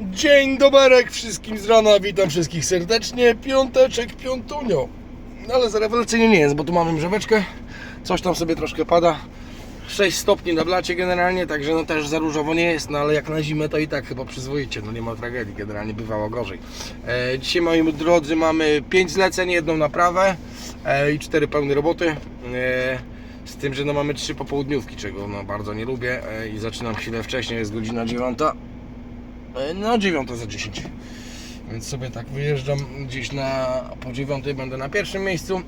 Dzień doberek wszystkim z rana, witam wszystkich serdecznie. Piąteczek, piątunio. Ale za rewelacyjnie nie jest, bo tu mamy mrzeweczkę. Coś tam sobie troszkę pada. 6 stopni na blacie generalnie, także no też za różowo nie jest, no ale jak na zimę to i tak chyba przyzwoicie, no nie ma tragedii, generalnie bywało gorzej. E, dzisiaj moi drodzy mamy 5 zleceń, jedną naprawę e, i 4 pełne roboty. E, z tym, że no mamy 3 popołudniówki, czego no bardzo nie lubię e, i zaczynam chwilę wcześniej, jest godzina 9. E, No 9 za 10. Więc sobie tak wyjeżdżam gdzieś na po 9 będę na pierwszym miejscu.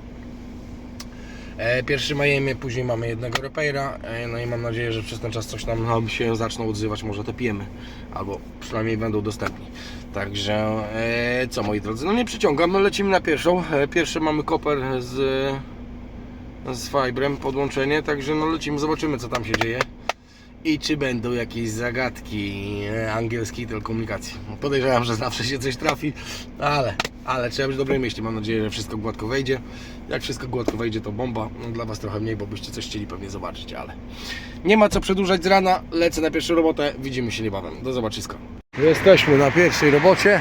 E, Pierwszy majemy, później mamy jednego repaira, e, no i mam nadzieję, że przez ten czas coś nam, nam się zaczną odzywać, może te pijemy, albo przynajmniej będą dostępni. Także co moi drodzy, no nie przyciągam, no lecimy na pierwszą. Pierwszy mamy koper z, z fibrem, podłączenie, także no lecimy, zobaczymy co tam się dzieje. I czy będą jakieś zagadki e, angielskiej telekomunikacji. Podejrzewam, że zawsze się coś trafi, ale, ale trzeba być w dobrym mieście. Mam nadzieję, że wszystko gładko wejdzie. Jak wszystko gładko wejdzie, to bomba. No, dla Was trochę mniej, bo byście coś chcieli pewnie zobaczyć, ale nie ma co przedłużać z rana. Lecę na pierwszą robotę. Widzimy się niebawem. Do zobaczyska. Jesteśmy na pierwszej robocie.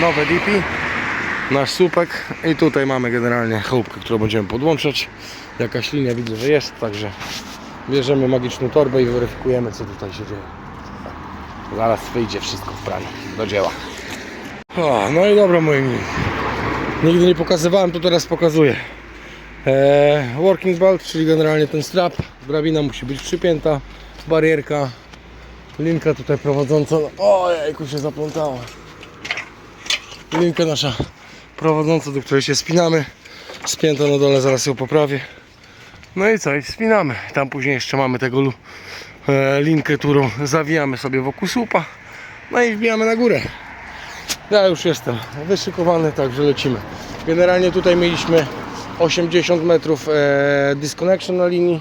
Nowe DP. Nasz słupek i tutaj mamy generalnie chałupkę, którą będziemy podłączać. Jakaś linia widzę, że jest, także bierzemy magiczną torbę i weryfikujemy co tutaj się dzieje. Zaraz wyjdzie wszystko w praniu. Do dzieła. O, no i dobra moi mili. Nigdy nie pokazywałem, to teraz pokazuję. Eee, working belt, czyli generalnie ten strap. Drabina musi być przypięta. Barierka. Linka tutaj prowadząca. O, jajku się zaplątała. Linka nasza prowadząca, do której się spinamy. Spięta na dole, zaraz ją poprawię. No i co, i spinamy. Tam później jeszcze mamy tego e, linkę, którą zawijamy sobie wokół słupa. No i wbijamy na górę. Ja już jestem wyszykowany, także lecimy. Generalnie tutaj mieliśmy 80 metrów e, disconnection na linii.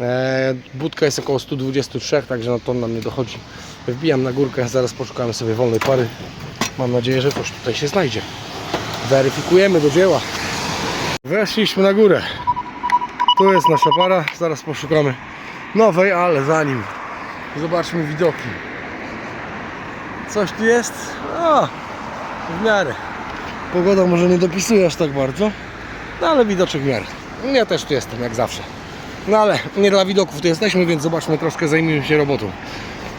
E, budka jest około 123, także na to nam nie dochodzi. Wbijam na górkę, zaraz poszukamy sobie wolnej pary. Mam nadzieję, że coś tutaj się znajdzie. Weryfikujemy do dzieła. Weszliśmy na górę. Tu jest nasza para, zaraz poszukamy nowej, ale zanim zobaczmy widoki. Coś tu jest? A, w miarę. Pogoda może nie dopisuje aż tak bardzo, no ale widoczek w miarę. Ja też tu jestem, jak zawsze. No ale nie dla widoków tu jesteśmy, więc zobaczmy, troszkę zajmijmy się robotą.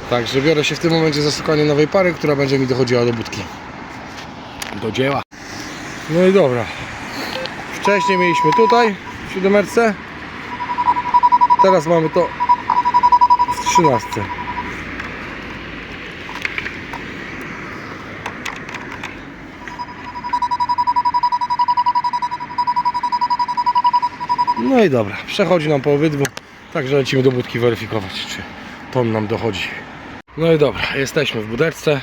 Także biorę się w tym momencie za szukanie nowej pary, która będzie mi dochodziła do budki. Do dzieła. No i dobra. Wcześniej mieliśmy tutaj w siódemeczce. Teraz mamy to w trzynastce. No i dobra, przechodzi nam po obydwu, także lecimy do budki weryfikować, czy to nam dochodzi. No i dobra, jesteśmy w budeczce.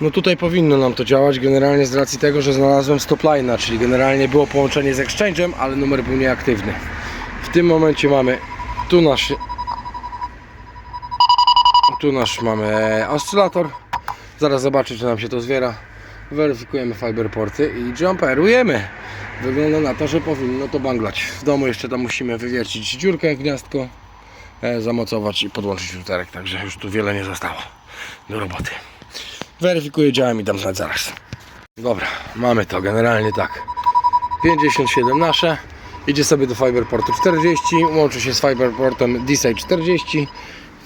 No tutaj powinno nam to działać, generalnie z racji tego, że znalazłem stop line'a, czyli generalnie było połączenie z exchange'em, ale numer był nieaktywny. Tym momencie mamy tu nasz tu nasz mamy oscylator. Zaraz zobaczę, czy nam się to zwiera. Weryfikujemy fiberporty i jumperujemy. Wygląda na to, że powinno to banglać. W domu jeszcze tam musimy wywiercić dziurkę, gniazdko, e, zamocować i podłączyć luterek, także już tu wiele nie zostało do roboty. Weryfikuję działem i dam znać zaraz. Dobra, mamy to generalnie tak. 57 nasze. Idzie sobie do Fiberportu 40, łączy się z Fiberportem DSI 40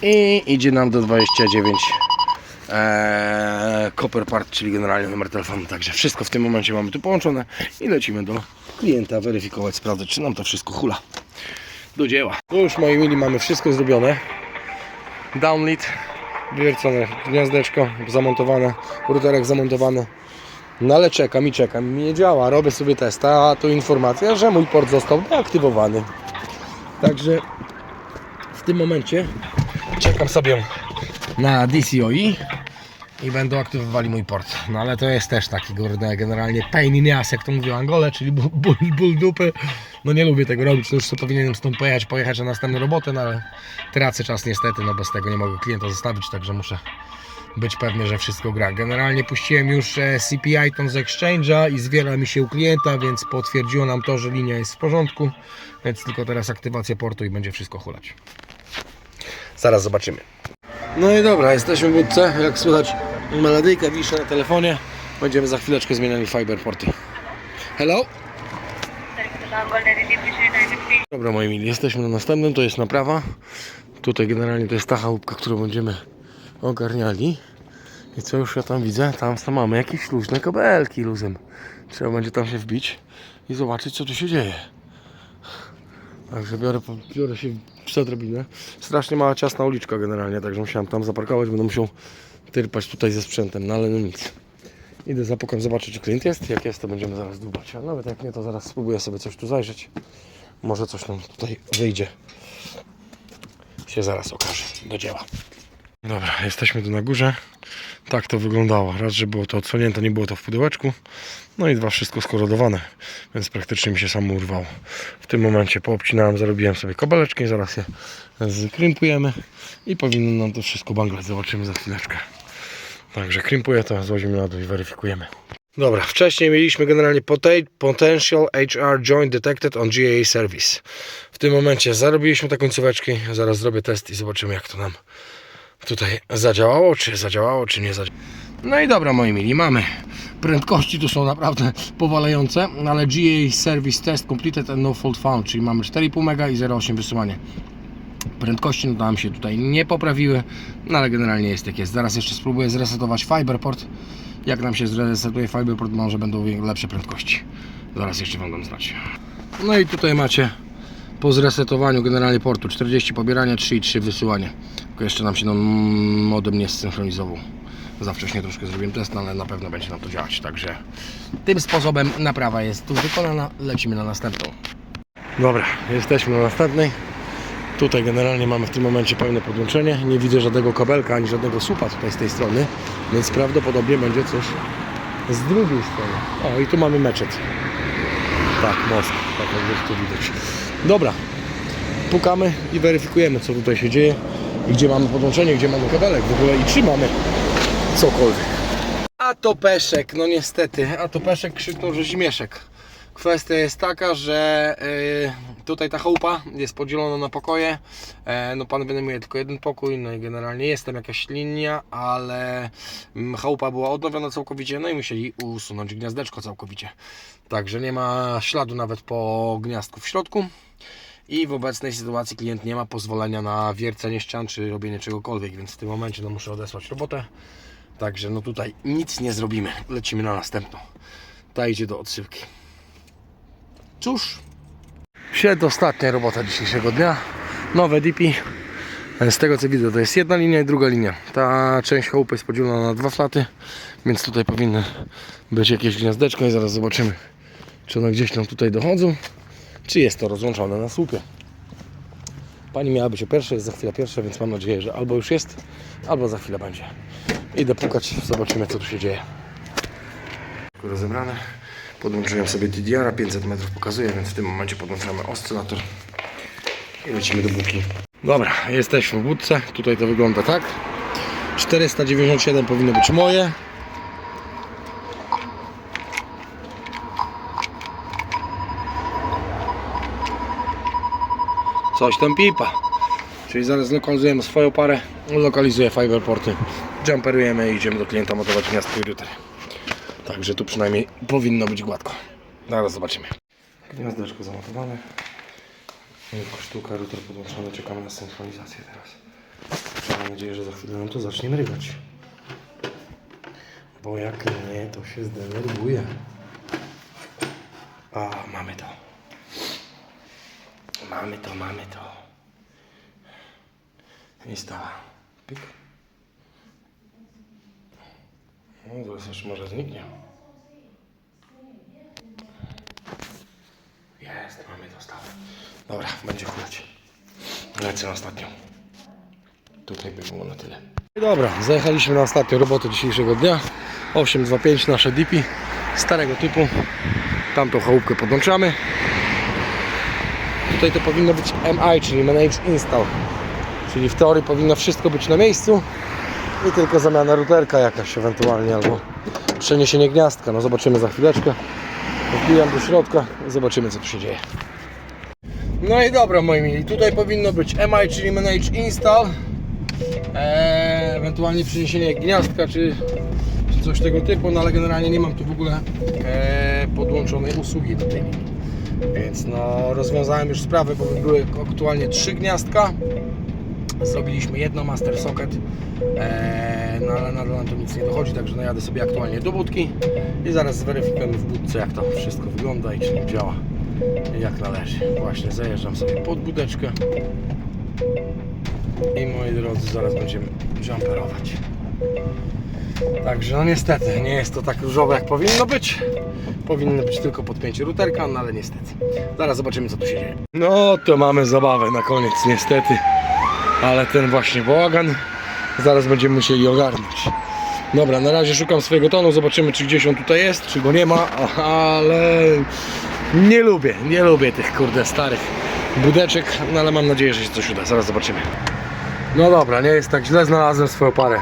i idzie nam do 29 eee, Copper Part, czyli generalnie numer telefonu. Także wszystko w tym momencie mamy tu połączone i lecimy do klienta weryfikować, sprawdzać, czy nam to wszystko hula. Do dzieła. Tu już moi mili mamy wszystko zrobione. Downlit, wywiercone gniazdeczko, zamontowane, routerek zamontowany. No ale czekam i czekam, mi nie działa, robię sobie testa, a tu informacja, że mój port został deaktywowany. Także w tym momencie czekam sobie na DCOI i będą aktywowali mój port. No ale to jest też taki kurde, generalnie pain in ass, jak to mówią Angole, czyli ból, ból dupy. No nie lubię tego robić, to już sobie powinienem stąd pojechać, pojechać na następną robotę, no ale tracę czas niestety, no bez tego nie mogę klienta zostawić, także muszę być pewny, że wszystko gra. Generalnie puściłem już e, CPI tą z Exchange'a i zwiera mi się u klienta, więc potwierdziło nam to, że linia jest w porządku, więc tylko teraz aktywacja portu i będzie wszystko hulać. Zaraz zobaczymy. No i dobra, jesteśmy w budce, jak słychać Meladyjka wiszę na telefonie. Będziemy za chwileczkę zmieniali fiber porty. Hello? Dobra moi mili, jesteśmy na następnym, to jest naprawa. Tutaj generalnie to jest ta chałupka, którą będziemy ogarniali. I co już ja tam widzę? Tam tam mamy jakieś luźne kabelki luzem. Trzeba będzie tam się wbić i zobaczyć co tu się dzieje. Także biorę, biorę się za. Strasznie mała ciasna uliczka generalnie, także musiałem tam zaparkować, będę musiał tyrpać tutaj ze sprzętem, no ale no nic. Idę zapukam, zobaczyć czy klient jest. Jak jest, to będziemy zaraz dłubać. A nawet jak nie, to zaraz spróbuję sobie coś tu zajrzeć. Może coś nam tutaj wyjdzie. Się zaraz okaże. Do dzieła. Dobra, jesteśmy tu na górze. Tak to wyglądało. Raz, że było to odsłonięte, nie było to w pudełeczku. No i dwa, wszystko skorodowane, więc praktycznie mi się samo urwało. W tym momencie poobcinałem, zarobiłem sobie kabeleczki, zaraz je zkrympujemy i powinno nam to wszystko banglać. Zobaczymy za chwileczkę. Także krympuję to, złozimy na dół i weryfikujemy. Dobra, wcześniej mieliśmy generalnie pote- Potential HR Joint Detected on GAA Service. W tym momencie zarobiliśmy te końcóweczki, zaraz zrobię test i zobaczymy jak to nam tutaj zadziałało, czy zadziałało, czy nie zadziałało. No i dobra moi mili, mamy. Prędkości tu są naprawdę powalające, ale GA Service Test Completed and No Fault Found, czyli mamy 4,5 mega i 0,8 wysyłanie. Prędkości no, nam się tutaj nie poprawiły, no ale generalnie jest jak jest. Zaraz jeszcze spróbuję zresetować Fiberport. Jak nam się zresetuje Fiberport, może będą lepsze prędkości. Zaraz jeszcze Wam dam znać. No i tutaj macie po zresetowaniu generalnie portu 40 pobierania, 3,3 wysyłanie. Tylko jeszcze nam się no, modem nie zsynchronizował. Za wcześnie troszkę zrobiłem test, no, ale na pewno będzie nam to działać. Także tym sposobem naprawa jest tu wykonana. Lecimy na następną. Dobra, jesteśmy na następnej. Tutaj generalnie mamy w tym momencie pełne podłączenie. Nie widzę żadnego kabelka ani żadnego słupa tutaj z tej strony, więc prawdopodobnie będzie coś z drugiej strony. O, i tu mamy meczet. Tak, most, tak jak tu widać. Dobra, pukamy i weryfikujemy co tutaj się dzieje. I gdzie mamy podłączenie, gdzie mamy kabelek w ogóle i czy mamy cokolwiek. A to Peszek, no niestety, a to Peszek krzyknął, że Zimieszek. Kwestia jest taka, że y, tutaj ta chałupa jest podzielona na pokoje. E, no pan wynajmuje tylko jeden pokój, no i generalnie jest tam jakaś linia, ale mm, chałupa była odnowiona całkowicie, no i musieli usunąć gniazdeczko całkowicie. Także nie ma śladu nawet po gniazdku w środku. I w obecnej sytuacji klient nie ma pozwolenia na wiercenie ścian czy robienie czegokolwiek, więc w tym momencie no, muszę odesłać robotę. Także no tutaj nic nie zrobimy. Lecimy na następną. Ta idzie do odsyłki. Cóż, przedostatnia robota dzisiejszego dnia. Nowe DP. Z tego co widzę, to jest jedna linia i druga linia. Ta część chałupy jest podzielona na dwa flaty, więc tutaj powinny być jakieś gniazdeczko i zaraz zobaczymy, czy one gdzieś nam tutaj dochodzą, czy jest to rozłączone na słupie. Pani miała być o pierwsze, jest za chwilę pierwsza, więc mam nadzieję, że albo już jest, albo za chwilę będzie. Idę pukać, zobaczymy co tu się dzieje. Rozebrane. Podłączyłem sobie DDR, 500 metrów pokazuje, więc w tym momencie podłączamy oscylator i lecimy do buki. Dobra, jesteśmy w budce. Tutaj to wygląda tak. 497 powinno być moje. Coś tam pipa. Czyli zaraz lokalizujemy swoją parę, lokalizuję fiberporty, jumperujemy i idziemy do klienta montować gniazdko i. Także tu przynajmniej powinno być gładko. Zaraz zobaczymy. Gniazdeczko zamontowane. Tylko sztuka, router podłączony. Czekamy na synchronizację teraz. Mam nadzieję, że za chwilę nam to zacznie mrygać. Bo jak nie, to się zdenerwuje. A, mamy to. Mamy to, mamy to. I stała. Pik. No, zaraz jeszcze może zniknie. Jest, mamy to stałe. Dobra, będzie chudać. Lecę na ostatnią. Tutaj by było na tyle. Dobra, zajechaliśmy na ostatnią robotę dzisiejszego dnia. 825 nasze DP starego typu. Tamtą chałupkę podłączamy. Tutaj to powinno być MI, czyli Manage Install. Czyli w teorii powinno wszystko być na miejscu i tylko zamiana routerka jakaś ewentualnie albo przeniesienie gniazdka. No zobaczymy za chwileczkę. Wbijam do środka i zobaczymy co tu się dzieje. No i dobra moi mili, tutaj powinno być MI, czyli Manage Install. e, ewentualnie przeniesienie gniazdka czy, coś tego typu, no ale generalnie nie mam tu w ogóle e, podłączonej usługi do tej. Więc no rozwiązałem już sprawę, bo były aktualnie trzy gniazdka. Zrobiliśmy jedno master socket, e, no ale nadal nam to nic nie dochodzi, także no jadę sobie aktualnie do budki i zaraz zweryfikujemy w budce jak to wszystko wygląda i czy nie działa jak należy. Właśnie zajeżdżam sobie pod budeczkę i moi drodzy zaraz będziemy jumperować. Także no niestety nie jest to tak różowe jak powinno być. Powinno być tylko podpięcie routerka, no ale niestety. Zaraz zobaczymy co tu się dzieje. No to mamy zabawę na koniec niestety. Ale ten właśnie bałagan zaraz będziemy musieli ogarnąć. Dobra, na razie szukam swojego tonu, zobaczymy czy gdzieś on tutaj jest, czy go nie ma, ale nie lubię, nie lubię tych kurde starych budeczek, no ale mam nadzieję, że się coś uda, zaraz zobaczymy. No dobra, nie jest tak źle, znalazłem swoją parę.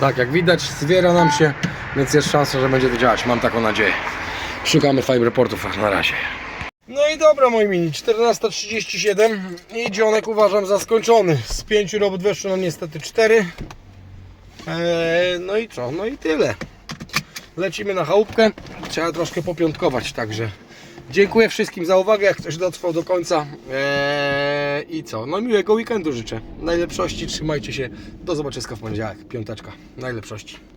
Tak, jak widać zwiera nam się, więc jest szansa, że będzie to działać, mam taką nadzieję. Szukamy fiberportów na razie. No i dobra moi mini, 14.37 i dzionek uważam za skończony. Z pięciu robót weszło nam niestety 4. Eee, no i co? No i tyle. Lecimy na chałupkę. Trzeba troszkę popiątkować, także dziękuję wszystkim za uwagę, jak ktoś dotrwał do końca. Eee, I co? No miłego weekendu życzę. Najlepszości, trzymajcie się. Do zobaczenia w poniedziałek. Piąteczka. Najlepszości.